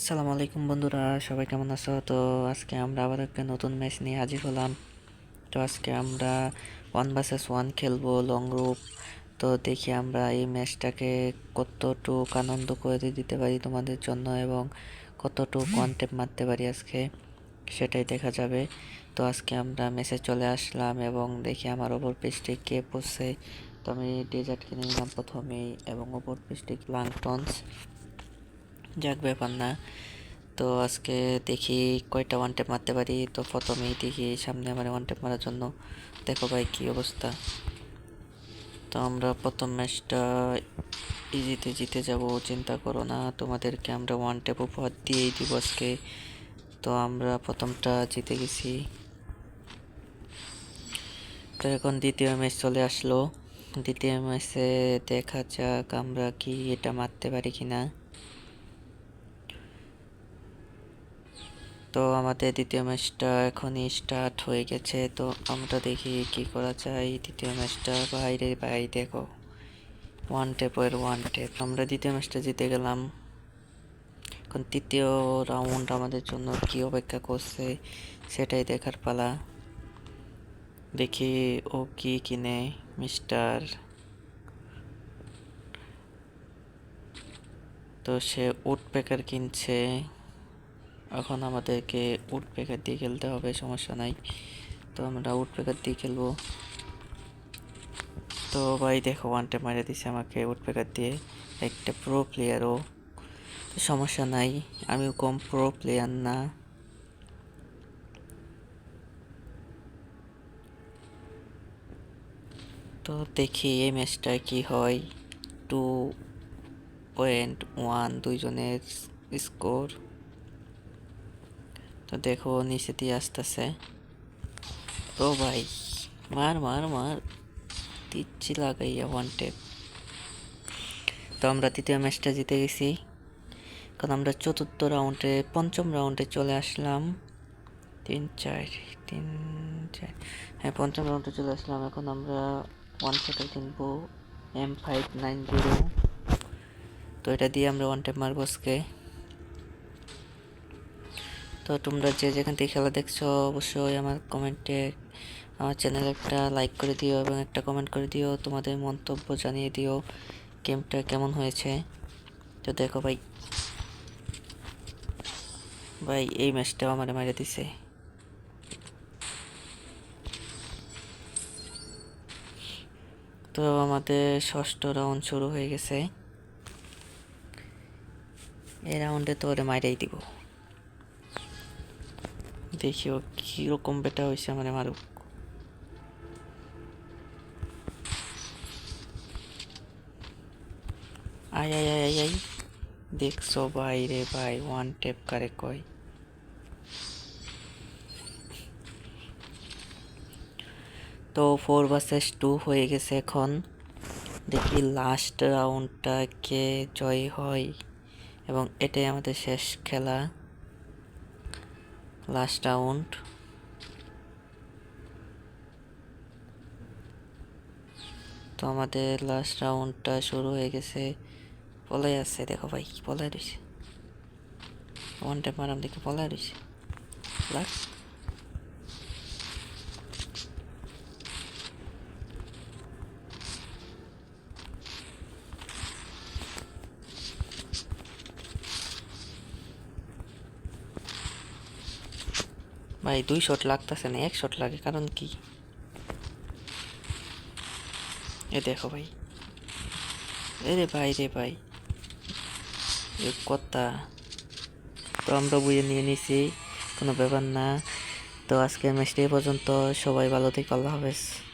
আসসালামু আলাইকুম বন্ধুরা, সবাই কেমন আছো? তো আজকে আমরা আবার একটা নতুন ম্যাচ নিয়ে হাজির হলাম। তো আজকে আমরা ওয়ান ভার্সেস ওয়ান খেলব লং রুপ তো দেখি আমরা এই ম্যাচটাকে কতটুক আনন্দ করে দিতে পারি তোমাদের জন্য এবং কতটুক কন্টেপ মারতে পারি আজকে, সেটাই দেখা যাবে। তো আজকে আমরা ম্যাচে চলে আসলাম এবং দেখি আমার ওপর পেজটি কে পড়ছে। তো আমি ডেজার্ট কিনে নিলাম প্রথমেই এবং ওপর পেজটি প্লাংটনস যাক, ব্যাপার না। তো আজকে দেখি কয়টা ওয়ান টেপ মারতে পারি। তো প্রথমেই দেখি সামনে আমার ওয়ান টেপ মারার জন্য। দেখো ভাই কী অবস্থা। তো আমরা প্রথম ম্যাচটা ইজিতে জিতে যাব, চিন্তা করো না। তোমাদেরকে আমরা ওয়ান টেপ উপহার দিয়েই দিব আজকে। তো আমরা প্রথমটা জিতে গেছি। তো এখন দ্বিতীয় ম্যাচ চলে আসলো। দ্বিতীয় ম্যাচে দেখা যাক আমরা কি এটা মারতে পারি কি তো আমাদের দ্বিতীয় ম্যাচটা এখনই স্টার্ট হয়ে গেছে। তো আমরা দেখি কি করা যায়। দ্বিতীয় ম্যাচটা বাইরে, ভাই দেখো। ওয়ান টেপের ওয়ান টেপ আমরা দ্বিতীয় ম্যাচটা জিতে গেলাম। এখন তৃতীয় রাউন্ড আমাদের জন্য কি অপেক্ষা করছে সেটাই দেখার পালা। দেখি ও কি কিনে মিস্টার তো সে উড প্যাকার কিনছে। এখন আমাদেরকে উড প্যাকার দিয়ে খেলতে হবে, সমস্যা নাই। তো আমরা উড প্যাকার দিয়ে খেলব। তো ভাই দেখো ওয়ানটা মারে দিছে আমাকে উড প্যাকার দিয়ে। একটা প্রো প্লেয়ারও সমস্যা নাই, আমিও কম প্রো প্লেয়ার না। তো দেখি এই ম্যাচটা কি হয়। টু পয়েন্ট ওয়ান দুইজনের স্কোর তো দেখো, নিচে দিয়ে আসতেছে। ও ভাই, মার মার মার। দিচ্ছি লাগাইয়া ওয়ান টেপ তো আমরা তৃতীয় ম্যাচটা জিতে গেছি। কারণ আমরা চতুর্থ রাউন্ডে পঞ্চম রাউন্ডে চলে আসলাম। তিন, চার তিন, চার। হ্যাঁ পঞ্চম রাউন্ডে চলে আসলাম। এখন আমরা ওয়ান সেটার কিনবো এম ফাইভ নাইন জিরো তো এটা দিয়ে আমরা ওয়ান টেপ মারবো আজকে। তো তোমরা যে যেখান থেকে খেলা দেখছ, অবশ্যই আমার কমেন্টে আমার চ্যানেলে একটা লাইক করে দিও এবং একটা কমেন্ট করে দিও। তোমাদের মন্তব্য জানিয়ে দিও গেমটা কেমন হয়েছে। তো দেখো ভাই। ভাই, এই ম্যাচটাও আমার মারে দিছে। তো আমাদের ষষ্ঠ রাউন্ড শুরু হয়ে গেছে। এই রাউন্ডে তো ওরে মাইরাই দিব। দেখিও কীরকম বেটা হয়েছে আমার মারুক। আয় আয় আয় আয় দেখছ ভাই রে ভাই ওয়ান টেপ কারে কয়। তো ফোর ভার্সেস টু হয়ে গেছে এখন। দেখি লাস্ট রাউন্ডটা কে জয় হয়। এবং এটাই আমাদের শেষ খেলা। লাস্ট রাউন্ড তো আমাদের লাস্ট রাউন্ডটা শুরু হয়ে গেছে। পলাই আছে দেখো ভাই পলাই রয়েছে ওয়ান টাইম মারাম দেখে পলাই রয়েছে লাগ ভাই, দুই শট লাগতেছে না, এক শট লাগে, কারণ কি? এ দেখো ভাই। এরে ভাই রে ভাই। কথা। তো আমরা বুঝে নিয়ে নিছি, কোনো ব্যাপার না। তো আজকে ম্যাচটি পর্যন্ত। সবাই ভালো থেকে আল্লাহ হাফেজ।